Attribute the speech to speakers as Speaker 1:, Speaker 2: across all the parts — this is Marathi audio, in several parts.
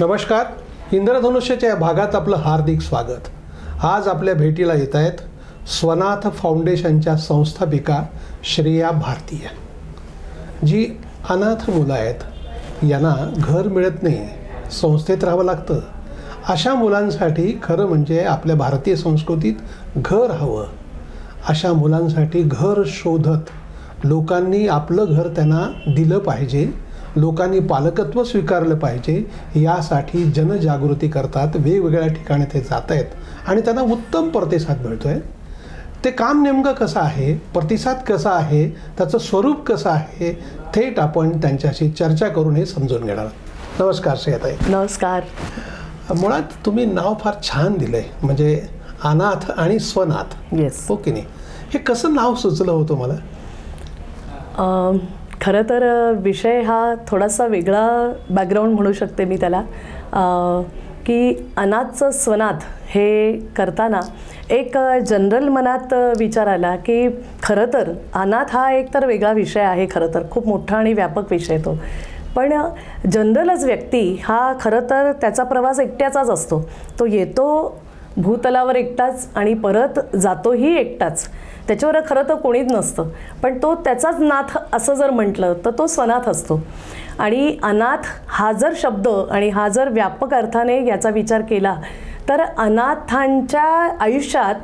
Speaker 1: नमस्कार. इंद्रधनुष्याच्या या भागात आपलं हार्दिक स्वागत. आज आपल्या भेटीला येत आहेत स्वनाथ फाउंडेशनच्या संस्थापिका श्रेया भारतीय. जी अनाथ मुलं आहेत यांना घर मिळत नाही संस्थेत राहावं लागतं. अशा मुलांसाठी खरं म्हणजे आपल्या भारतीय संस्कृतीत घर हवं. अशा मुलांसाठी घर शोधत लोकांनी आपलं घर त्यांना दिलं पाहिजे लोकांनी पालकत्व स्वीकारलं पाहिजे यासाठी जनजागृती करतात वेगवेगळ्या ठिकाणी ते जात आहेत. आणि त्यांना उत्तम प्रतिसाद मिळतो आहे ते काम नेमकं कसं आहे प्रतिसाद कसा आहे त्याचं स्वरूप कसं आहे थेट आपण त्यांच्याशी चर्चा करून हे समजून घेणार. नमस्कार श्रेयताई.
Speaker 2: नमस्कार.
Speaker 1: मुळात तुम्ही नाव फार छान दिलं आहे म्हणजे अनाथ आणि स्वनाथ.
Speaker 2: येस
Speaker 1: हो की नाही? हे कसं नाव सुचलं होतं मला?
Speaker 2: खरं तर विषय हा थोडासा वेगळा बॅकग्राऊंड म्हणू शकते मी त्याला. की अनाथचं स्वनाथ हे करताना एक जनरल मनात विचार आला की खरं तर अनाथ हा एक तर वेगळा विषय आहे खरं तर. खूप मोठा आणि व्यापक विषय तो. पण जनरलच व्यक्ती हा खरं तर त्याचा प्रवास एकट्याचाच असतो. तो येतो भूतलावर एकटाच आणि परत जातोही एकटाच. त्याच्यावर खरं तर कोणीच नसतं. पण तो त्याचाच नाथ असं जर म्हटलं तर तो स्वनाथ असतो. आणि अनाथ हा जर शब्द आणि हा जर व्यापक अर्थाने याचा विचार केला तर अनाथांच्या आयुष्यात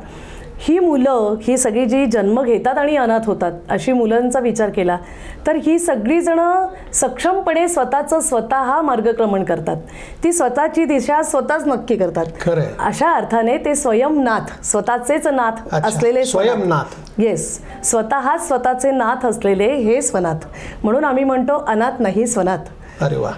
Speaker 2: ही मुलं ही सगळी जी जन्म घेतात आणि अनाथ होतात अशी मुलांचा विचार केला तर ही सगळीजणं सक्षमपणे स्वतःचं स्वतः मार्गक्रमण करतात. ती स्वतःची दिशा स्वतःच नक्की करतात. अशा अर्थाने ते स्वयंनाथ स्वतःचेच नाथ असलेले
Speaker 1: स्वयंनाथ.
Speaker 2: येस स्वतः स्वतःचे नाथ असलेले हे स्वनाथ. म्हणून आम्ही म्हणतो अनाथ नाही स्वनाथ.
Speaker 1: अरे वा.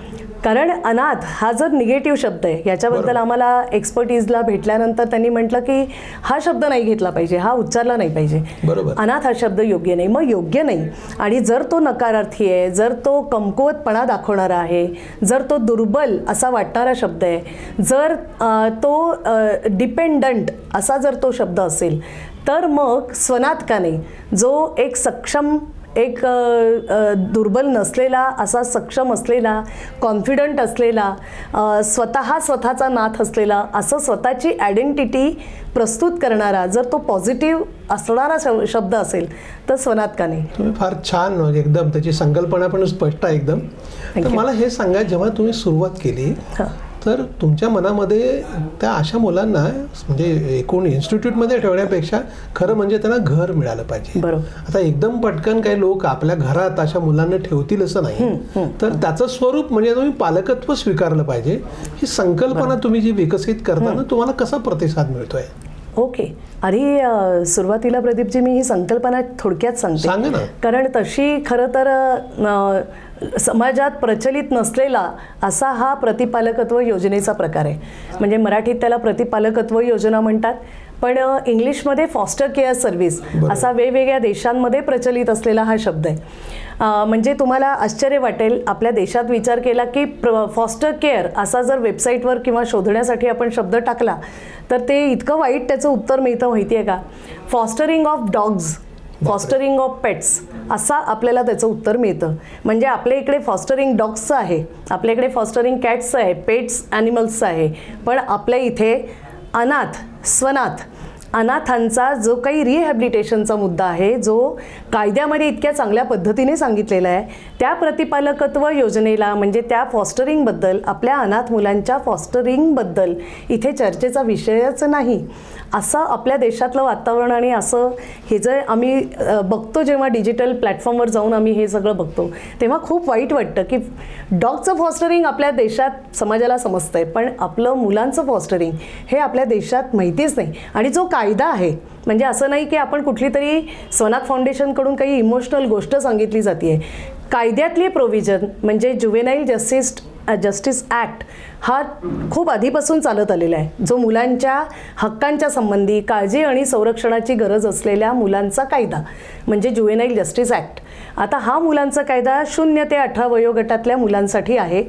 Speaker 2: कारण अनाथ हा जर निगेटिव्ह शब्द आहे याच्याबद्दल. आम्हाला एक्सपर्टीजला भेटल्यानंतर त्यांनी म्हटलं की हा शब्द नाही घेतला पाहिजे हा उच्चारला नाही पाहिजे
Speaker 1: बरोबर.
Speaker 2: अनाथ हा शब्द योग्य नाही मग योग्य नाही आणि जर तो नकारार्थी आहे जर तो कमकुवतपणा दाखवणारा आहे जर तो दुर्बल असा वाटणारा शब्द आहे जर तो डिपेंडंट असा जर तो शब्द असेल तर मग स्वनाथ का नाही जो एक सक्षम एक दुर्बल नसलेला असा सक्षम असलेला कॉन्फिडंट असलेला स्वतः स्वतःचा नाथ असलेला असं स्वतःची आयडेंटिटी प्रस्तुत करणारा जर तो पॉझिटिव्ह असणारा शब- शब्द असेल तर नाही
Speaker 1: तुम्ही फार छान म्हणजे एकदम त्याची संकल्पना पण स्पष्ट आहे एकदम तर. मला हे सांगा जेव्हा तुम्ही सुरुवात केली
Speaker 2: हां.
Speaker 1: तर तुमच्या मनामध्ये त्या अशा मुलांना म्हणजे एकूण इन्स्टिट्यूटमध्ये ठेवण्यापेक्षा खरं म्हणजे त्यांना घर मिळालं पाहिजे.
Speaker 2: बरोबर.
Speaker 1: आता एकदम पटकन काही लोक आपल्या घरात अशा मुलांना ठेवतील असं नाही. तर त्याचं स्वरूप म्हणजे तुम्ही पालकत्व स्वीकारलं पाहिजे. ही संकल्पना तुम्ही जी विकसित करताना तुम्हाला कसा प्रतिसाद मिळतोय?
Speaker 2: ओके. आधी अ, सुरुवातीला प्रदीपजी मी ही संकल्पना थोडक्यात सांगते. कारण तशी खरं तर समाजात प्रचलित नसलेला असा हा प्रतिपालकत्व योजनेचा प्रकार आहे. म्हणजे मराठीत त्याला प्रतिपालकत्व योजना म्हणतात. पण इंग्लिशमध्ये फॉस्टर केअर सर्व्हिस. असा वेगवेगळ्या देशांमध्ये प्रचलित असलेला हा शब्द आहे. म्हणजे तुम्हाला आश्चर्य वाटेल आपल्या देशात विचार केला की प्र फॉस्टर केअर असा जर वेबसाईटवर किंवा शोधण्यासाठी आपण शब्द टाकला तर ते इतकं वाईट त्याचं उत्तर मिळतं माहिती आहे का fostering of dogs fostering of pets असा आपल्याला त्याचं उत्तर मिळतं. म्हणजे आपल्या इकडे फॉस्टरिंग डॉग्सचं आहे आपल्या इकडे फॉस्टरिंग कॅट्सचं आहे पेट्स ॲनिमल्सचं आहे. पण आपल्या इथे अनाथ स्वनाथ अनाथांचा जो काही रिहॅबिलिटेशनचा मुद्दा आहे जो कायद्यामध्ये इतक्या चांगल्या पद्धतीने सांगितलेला आहे त्या प्रतिपालकत्व योजनेला म्हणजे त्या फॉस्टरिंगबद्दल आपल्या अनाथ मुलांच्या फॉस्टरिंगबद्दल इथे चर्चेचा विषयच नाही. असं आपल्या देशातलं वातावरण आणि असं हे जे आम्ही बघतो जेव्हा डिजिटल प्लॅटफॉर्मवर जाऊन आम्ही हे सगळं बघतो तेव्हा खूप वाईट वाटतं की डॉगचं फॉस्टरिंग आपल्या देशात समाजाला समजतं आहे पण आपलं मुलांचं फॉस्टरिंग हे आपल्या देशात माहितीच नाही. आणि जो काय कायदा आहे. म्हणजे असं नाही की आपण कुठली तरी स्वनाथ फाउंडेशनकडून काही इमोशनल गोष्ट सांगितली जाते कायद्यातली प्रोव्हिजन म्हणजे जुवेनाईल जस्टिस जस्टिस ॲक्ट हा खूप आधीपासून चालत आलेला आहे. जो मुलांच्या हक्कांच्या संबंधी काळजी आणि संरक्षणाची गरज असलेल्या मुलांचा कायदा. म्हणजे जुवेनाईल जस्टिस ॲक्ट आता हा मुलांचा कायदा शून्य ते अठरा वयोगटातल्या मुलांसाठी आहे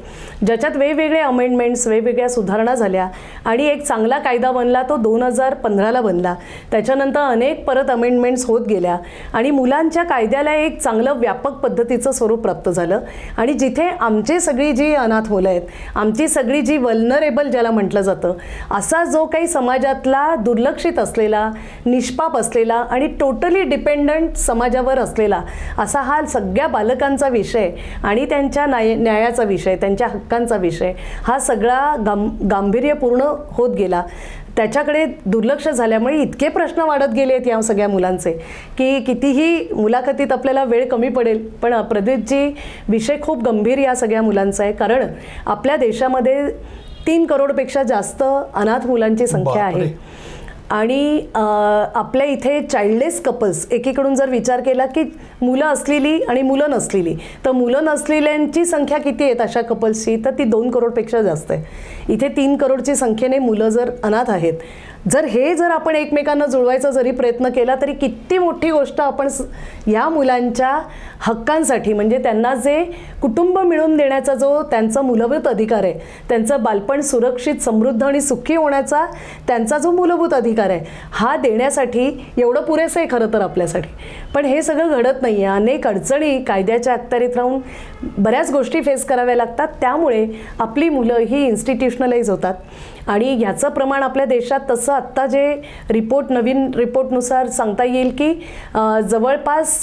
Speaker 2: ज्याच्यात वेगवेगळे अमेंडमेंट्स वेगवेगळ्या सुधारणा झाल्या आणि एक चांगला कायदा बनला तो दोन हजार पंधराला बनला. त्याच्यानंतर अनेक परत अमेंडमेंट्स होत गेल्या आणि मुलांच्या कायद्याला एक चांगलं व्यापक पद्धतीचं स्वरूप प्राप्त झालं. आणि जिथे आमची सगळी जी अनाथ मुलं आहेत आमची सगळी जी वल्नरेबल ज्याला म्हटलं जातं असा जो काही समाजातला दुर्लक्षित असलेला निष्पाप असलेला आणि टोटली डिपेंडंट समाजावर असलेला असा हा सगळ्या बालकांचा विषय आणि त्यांच्या न्याय न्यायाचा विषय त्यांच्या हक्कांचा विषय हा सगळा गां गांभीर्यपूर्ण होत गेला. त्याच्याकडे दुर्लक्ष झाल्यामुळे इतके प्रश्न वाढत गेले आहेत या सगळ्या मुलांचे की कितीही मुलाखतीत आपल्याला वेळ कमी पडेल पण प्रदीपजी विषय खूप गंभीर या सगळ्या मुलांचा आहे. कारण आपल्या देशामध्ये तीन करोडपेक्षा जास्त अनाथ मुलांची संख्या आहे. आणि आपल्या इथे चाइल्डलेस कपल्स एकीकडून जर विचार केला की मुलं असलेली आणि मुलं नसलेली तर मुलं नसलेल्यांची संख्या किती आहेत अशा कपल्सची तर ती दोन करोडपेक्षा जास्त आहे. इथे तीन करोडची संख्येने मुलं जर अनाथ आहेत जर हे जर आपण एकमेकांना जुळवायचा जरी प्रयत्न केला तरी किती मोठी गोष्ट आपण स- या मुलांच्या हक्कांसाठी म्हणजे त्यांना जे कुटुंब मिळवून देण्याचा जो त्यांचा मूलभूत अधिकार आहे त्यांचं बालपण सुरक्षित समृद्ध आणि सुखी होण्याचा त्यांचा जो मूलभूत अधिकार आहे हा देण्यासाठी एवढं पुरेसं आहे खरं तर आपल्यासाठी. पण हे सगळं घडत नाही आहे अनेक अडचणी कायद्याच्या अखत्यारीत राहून बऱ्याच गोष्टी फेस कराव्या लागतात. त्यामुळे आपली मुलं ही इन्स्टिट्युशनलाइज होतात. आणि ह्याचं प्रमाण आपल्या देशात तसं आत्ता जे रिपोर्ट नवीन रिपोर्टनुसार सांगता येईल की जवळपास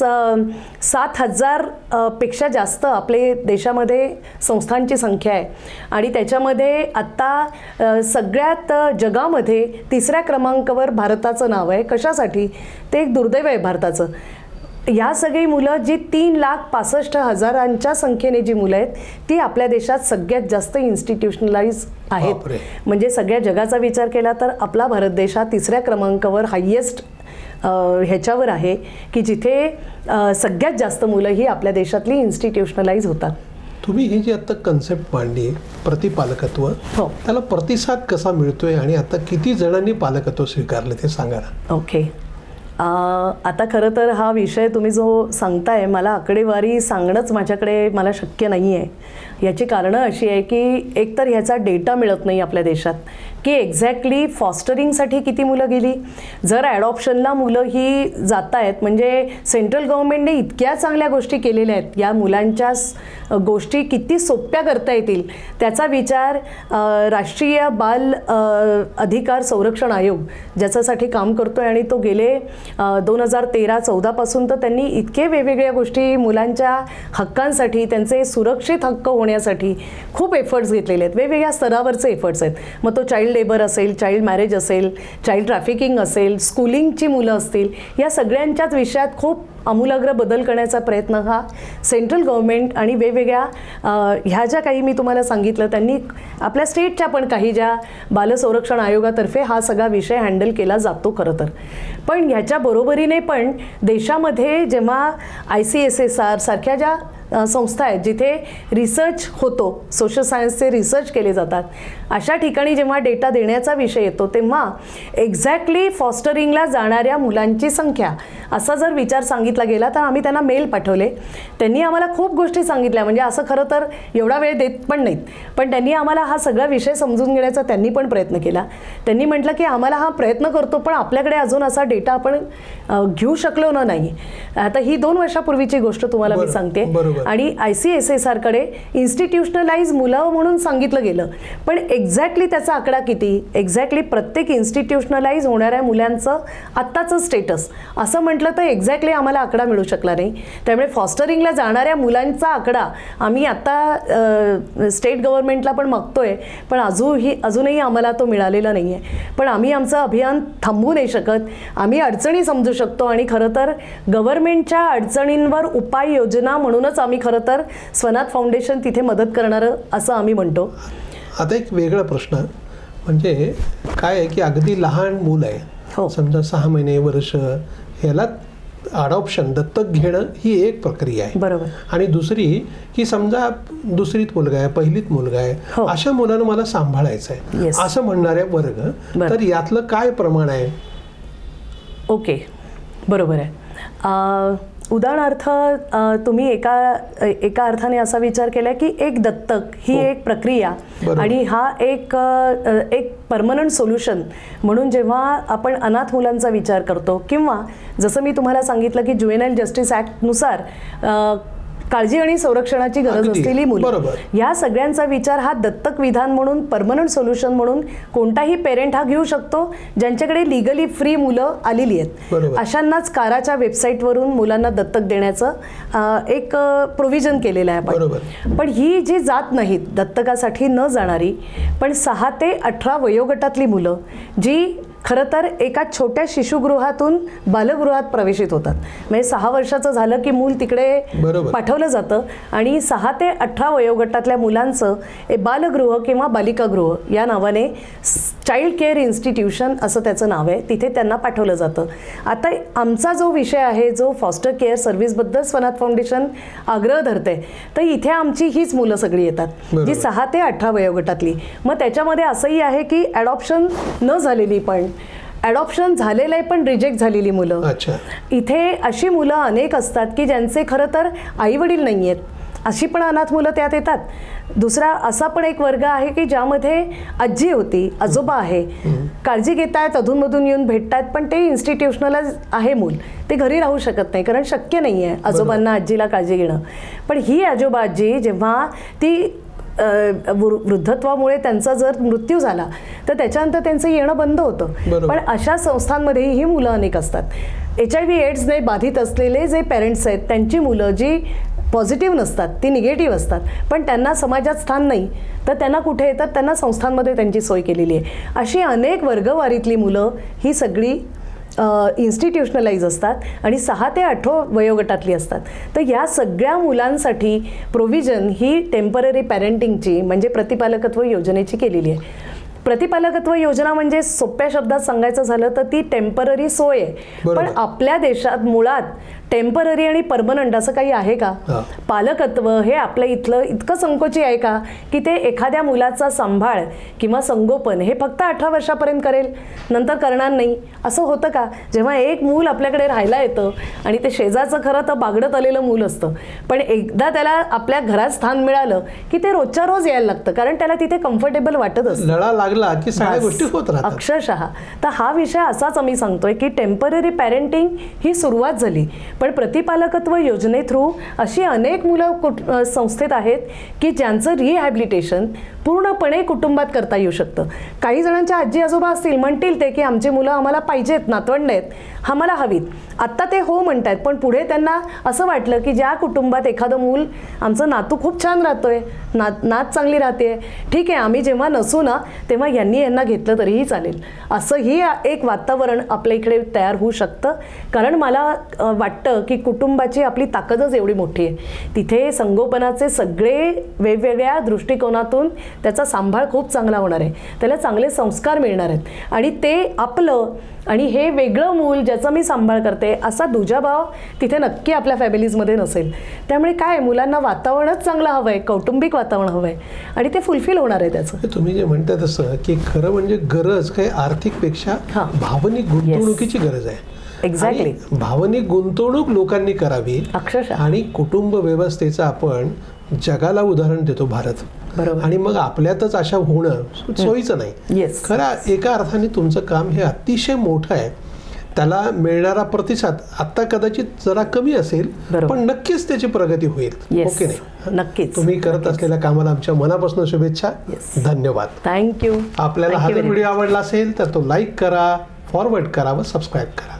Speaker 2: सात हजारपेक्षा जास्त आपले देशामध्ये संस्थांची संख्या आहे. आणि त्याच्यामध्ये आत्ता सगळ्यात जगामध्ये तिसऱ्या क्रमांकावर भारताचं नाव आहे. कशासाठी? ते एक दुर्दैव आहे भारताचं. या सगळी मुलं जी तीन लाख पासष्ट हजारांच्या संख्येने जी मुलं आहेत ती आपल्या देशात सगळ्यात जास्त इन्स्टिट्युशनलाइज आहेत. म्हणजे सगळ्या जगाचा विचार केला तर आपला भारत देश हा तिसऱ्या क्रमांकावर हायेस्ट ह्याच्यावर आहे की जिथे सगळ्यात जास्त मुलं ही आपल्या देशातली इन्स्टिट्युशनलाइज होतात
Speaker 1: तुम्ही ही जी आता कन्सेप्ट मांडली प्रतिपालकत्व
Speaker 2: हो.
Speaker 1: त्याला प्रतिसाद कसा मिळतोय आणि आता किती जणांनी पालकत्व स्वीकारलं ते सांगा ना
Speaker 2: ओके अ, आता खरं तर हा विषय तुम्ही जो सांगताय मला आकडेवारी सांगणंच माझ्याकडे मला शक्य नाही आहे याची कारणं अशी आहे की एकतर ह्याचा डेटा मिळत नाही आपल्या देशात की एक्झॅक्टली फॉस्टरिंगसाठी किती मुलं गेली. जर ॲडॉप्शनला मुलं ही जात आहेत म्हणजे सेंट्रल गव्हर्नमेंटने इतक्या चांगल्या गोष्टी केलेल्या आहेत या मुलांच्या गोष्टी किती सोप्या करता येतील त्याचा विचार राष्ट्रीय बाल अधिकार संरक्षण आयोग ज्याच्यासाठी काम करतो आहे आणि तो गेले दोन हजार तेरा चौदापासून तर त्यांनी इतके वेगवेगळ्या गोष्टी मुलांच्या हक्कांसाठी त्यांचे सुरक्षित हक्क होण्यासाठी खूप एफर्ट्स घेतलेले आहेत. वेगवेगळ्या स्तरावरचे एफर्ट्स आहेत. मग तो चाइल्ड लेबर असेल चाइल्ड मॅरेज असेल चाइल्ड ट्रॅफिकिंग असेल स्कूलिंगची मुलं असतील या सगळ्यांच्याच विषयात खूप आमूलाग्र बदल करण्याचा प्रयत्न हा सेंट्रल गव्हर्नमेंट आणि वेगवेगळ्या ह्या ज्या काही मी तुम्हाला सांगितलं त्यांनी आपल्या स्टेटच्या पण काही ज्या बालसंरक्षण आयोगातर्फे हा सगळा विषय हँडल केला जातो खरं तर. पण ह्याच्या बरोबरीने पण देशामध्ये जेव्हा I C S S R सारख्या ज्या संस्था आहेत जिथे रिसर्च होतो. सोशल सायन्सचे रिसर्च केले जातात. अशा ठिकाणी जेव्हा डेटा देण्याचा विषय येतो तेव्हा एक्झॅक्टली फॉस्टरिंगला जाणाऱ्या मुलांची संख्या. असा जर विचार सांगितला गेला तर आम्ही त्यांना मेल पाठवले. त्यांनी आम्हाला खूप गोष्टी सांगितल्या. म्हणजे असं खरं तर एवढा वेळ देत पण नाहीत. पण त्यांनी आम्हाला हा सगळा विषय समजून घेण्याचा त्यांनी पण प्रयत्न केला. त्यांनी म्हटलं की आम्हाला हा प्रयत्न करतो पण आपल्याकडे अजून असा डेटा आपण घेऊ शकलो ना नाही. आता ही दोन वर्षापूर्वीची गोष्ट तुम्हाला मी सांगते. आणि आय सी एस एस आरकडे इन्स्टिट्यूशनलाइज मुलं म्हणून सांगितलं गेलं. पण एक्झॅक्टली त्याचा आकडा किती? एक्झॅक्टली प्रत्येक इन्स्टिट्यूशनलाइज होणाऱ्या मुलांचं आत्ताचं स्टेटस. असं म्हटलं तर एक्झॅक्टली आम्हाला आकडा मिळू शकला नाही. त्यामुळे फॉस्टरिंगला जाणाऱ्या मुलांचा आकडा आम्ही आत्ता स्टेट गव्हर्नमेंटला पण मागतोय पण अजूनही अजूनही आम्हाला तो मिळालेला नाही आहे पण आम्ही आमचं अभियान थांबवू नाही शकत. आम्ही अडचणी समजू शकतो आणि खरं तर गव्हर्नमेंटच्या अडचणींवर उपाययोजना म्हणूनच आम्ही खरं तर स्वनाथ फाउंडेशन तिथे मदत करणारं असं आम्ही म्हणतो
Speaker 1: आता एक वेगळा प्रश्न म्हणजे काय आहे की अगदी लहान मूल आहे
Speaker 2: हो.
Speaker 1: समजा सहा महिने वर्ष ह्याला अडॉप्शन दत्तक घेणं ही एक प्रक्रिया आहे
Speaker 2: बरोबर
Speaker 1: आणि दुसरी की समजा दुसरीत मुलगा आहे पहिलीत मुलगा आहे
Speaker 2: हो.
Speaker 1: अशा मुलानं मला सांभाळायचं आहे
Speaker 2: Yes.
Speaker 1: असं म्हणणाऱ्या वर्ग
Speaker 2: बरं.
Speaker 1: तर यातलं काय प्रमाण आहे
Speaker 2: ओके बरोबर आहे अ, उदाहरणार्थ तुम्ही एका एका अर्थाने असा विचार केला की एक दत्तक ही
Speaker 1: हो.
Speaker 2: एक प्रक्रिया. आणि हा एक एक परमनंट सोल्युशन म्हणून जेव्हा आपण अनाथ मुलांचा विचार करतो किंवा जसं मी तुम्हाला सांगितलं की ज्युएनाईल जस्टिस ॲक्टनुसार काळजी आणि संरक्षणाची गरज. असलेली मुलं. या सगळ्यांचा विचार हा दत्तक विधान म्हणून परमनंट सोल्युशन म्हणून कोणताही पेरेंट हा घेऊ शकतो ज्यांच्याकडे लिगली फ्री मुलं आलेली आहेत. अशांनाच काराच्या वेबसाईटवरून मुलांना दत्तक देण्याचं एक प्रोव्हिजन केलेलं आहे आपण. पण ही जी जात नाहीत दत्तकासाठी न जाणारी पण सहा ते अठरा वयोगटातली मुलं जी खरं तर एका छोट्या शिशुगृहातून बालगृहात प्रवेशित होतात म्हणजे सहा वर्षाचं झालं की मूल तिकडे. पाठवलं जातं आणि सहा ते अठरा वयोगटातल्या मुलांचं हे बालगृह किंवा बालिकागृह या नावाने चाइल्ड केअर इन्स्टिट्यूशन असं त्याचं नाव आहे तिथे त्यांना पाठवलं जातं आता आमचा जो विषय आहे जो फॉस्टर केअर सर्व्हिसबद्दल स्वनाथ फाउंडेशन आग्रह धरते तर इथे आमची हीच मुलं सगळी येतात. जी सहा ते अठरा वयोगटातली मग त्याच्यामध्ये असंही आहे की ॲडॉप्शन न झालेली पण ॲडॉप्शन झालेलं आहे पण रिजेक्ट झालेली मुलं. इथे अशी मुलं अनेक असतात की ज्यांचे खरं तर आईवडील नाही आहेत अशी पण अनाथ मुलं त्यात येतात. दुसरा असा पण एक वर्ग आहे की ज्यामध्ये आजी होती आजोबा आहे. काळजी घेत आहेत अधूनमधून येऊन भेटतात पण ते इन्स्टिट्यूशनल आहे मूल. ते घरी राहू शकत नाही कारण शक्य नाही आहे आजोबांना आजीला काळजी घेणं. पण ही आजोबा आजी जेव्हा ती वृद्धत्वामुळे त्यांचा जर मृत्यू झाला तर त्याच्यानंतर त्यांचं येणं बंद होतं. पण अशा संस्थांमध्ये ही मुलं अनेक असतात. एच आय व्ही एड्सने बाधित असलेले जे पेरेंट्स आहेत त्यांची मुलं जी पॉझिटिव्ह नसतात ती निगेटिव्ह असतात. पण त्यांना समाजात स्थान नाही तर त्यांना कुठे येतात? त्यांना संस्थांमध्ये त्यांची सोय केलेली आहे. अशी अनेक वर्गवारीतली मुलं ही सगळी इन्स्टिट्यूशनलाइज असतात आणि सहा ते अठरा वयोगटातली असतात. तर या सगळ्या मुलांसाठी प्रोव्हिजन ही टेंपररी पॅरेंटिंगची म्हणजे प्रतिपालकत्व योजनेची केलेली आहे. प्रतिपालकत्व योजना म्हणजे सोप्या शब्दात सांगायचं झालं तर ती टेंपररी सोय आहे. पण आपल्या देशात मुळात टेंपररी आणि परमनंट असं काही आहे का. पालकत्व हे आपल्या इथलं इतकं संकोची आहे का? की ते एखाद्या मुलाचा सांभाळ किंवा संगोपन हे फक्त अठरा वर्षापर्यंत करेल? नंतर करणार नाही. असं होतं का? जेव्हा एक मूल आपल्याकडे राहायला येतं आणि ते शेजारचं खरं तर बागडत आलेलं मूल असतं पण एकदा त्याला आपल्या घरात स्थान मिळालं की ते रोजच्या रोज यायला लागतं कारण त्याला तिथे कम्फर्टेबल वाटत असतं.
Speaker 1: लळा लागला की सगळ्या. गोष्टी होत
Speaker 2: अक्षरशः. तर हा विषय असाच आम्ही सांगतोय की टेंपररी पॅरेंटिंग ही सुरुवात झाली. पण प्रतिपालकत्व योजने थ्रू अशी अनेक मुलं कुठ संस्थेत आहेत की ज्यांचं रिहॅबिलिटेशन पूर्णपणे कुटुंबात करता येऊ शकतं. काही जणांच्या आजी आजोबा असतील म्हणतील ते की आमची मुलं आम्हाला पाहिजेत नातवंड आहेत आम्हाला हवीत. आत्ता ते हो म्हणत आहेत पण पुढे त्यांना असं वाटलं की ज्या कुटुंबात एखादं मूल आमचं नातू खूप छान राहतोय नात नात चांगली राहते ठीक आहे आम्ही जेव्हा नसू ना तेव्हा यांनी यांना घेतलं तरीही चालेल. असंही एक वातावरण आपल्या इकडे तयार होऊ शकतं. कारण मला वाटतं की कुटुंबाची आपली ताकदच एवढी मोठी आहे. तिथे संगोपनाचे सगळे वेगवेगळ्या दृष्टिकोनातून त्याचा सांभाळ खूप चांगला होणार आहे. त्याला चांगले संस्कार मिळणार आहेत. आणि ते आपलं आणि हे वेगळं मूल ज्याचा मी सांभाळ करते असा दुजाभाव तिथे नक्की आपल्या फॅमिलीजमध्ये नसेल. त्यामुळे काय मुलांना वातावरणच चांगलं हवं आहे कौटुंबिक वातावरण हवं आहे आणि ते फुलफिल होणार आहे त्याचं.
Speaker 1: तुम्ही जे म्हणता तसं की खरं म्हणजे गरज काही आर्थिकपेक्षा
Speaker 2: हा.
Speaker 1: भावनिक गुंतवणुकीची गरज आहे.
Speaker 2: Exactly.
Speaker 1: आणि भावनिक गुंतवणूक लोकांनी करावी.
Speaker 2: अक्षरशः.
Speaker 1: आणि कुटुंब व्यवस्थेचं आपण जगाला उदाहरण देतो भारत. आणि मग आपल्यातच अशा होणं सोयीचं नाही. खरा एका अर्थाने तुमचं काम हे अतिशय मोठं आहे. त्याला मिळणारा प्रतिसाद आता कदाचित जरा कमी असेल. पण नक्कीच त्याची प्रगती होईल. ओके नाही?
Speaker 2: नक्कीच.
Speaker 1: तुम्ही करत असलेल्या कामाला आमच्या मनापासून शुभेच्छा. धन्यवाद.
Speaker 2: थँक्यू
Speaker 1: आपल्याला हा व्हिडिओ आवडला असेल तर तो लाईक करा फॉरवर्ड करा व सबस्क्राईब करा.